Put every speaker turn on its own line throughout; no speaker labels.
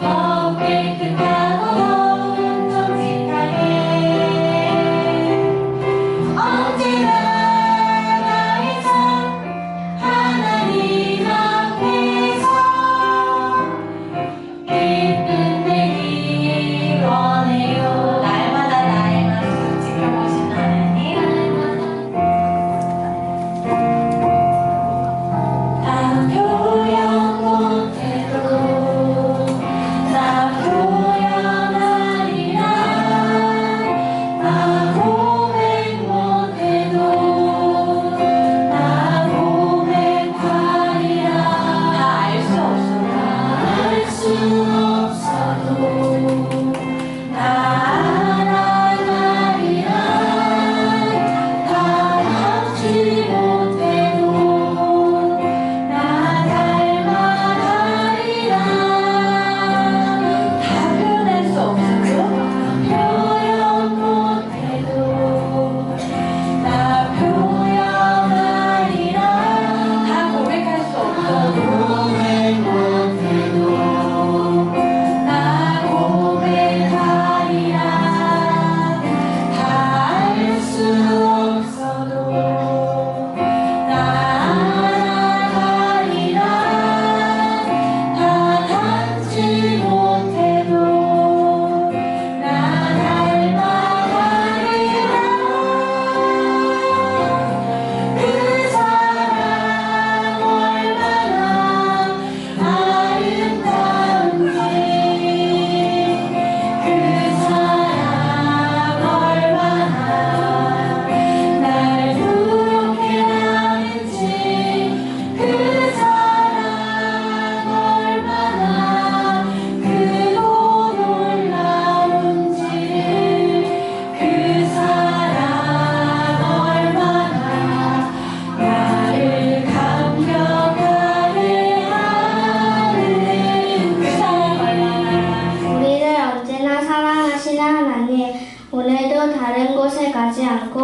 How make the God.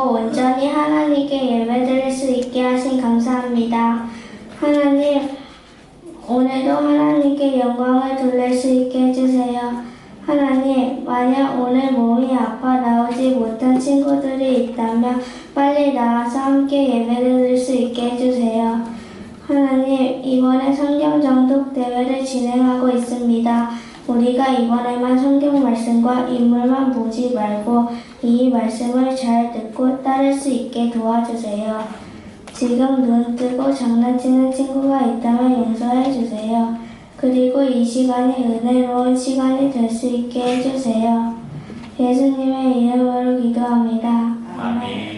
온전히 하나님께 예배드릴 수 있게 하신 감사합니다. 하나님, 오늘도 하나님께 영광을 돌릴 수 있게 해주세요. 하나님, 만약 오늘 몸이 아파 나오지 못한 친구들이 있다면 빨리 나와서 함께 예배드릴 수 있게 해주세요. 하나님, 이번에 성경 정독 대회를 진행하고 있습니다. 우리가 이번에만 성경 말씀과 인물만 보지 말고 이 말씀을 잘 듣고 따를 수 있게 도와주세요. 지금 눈 뜨고 장난치는 친구가 있다면 용서해 주세요. 그리고 이 시간이 은혜로운 시간이 될 수 있게 해주세요. 예수님의 이름으로 기도합니다.
아멘.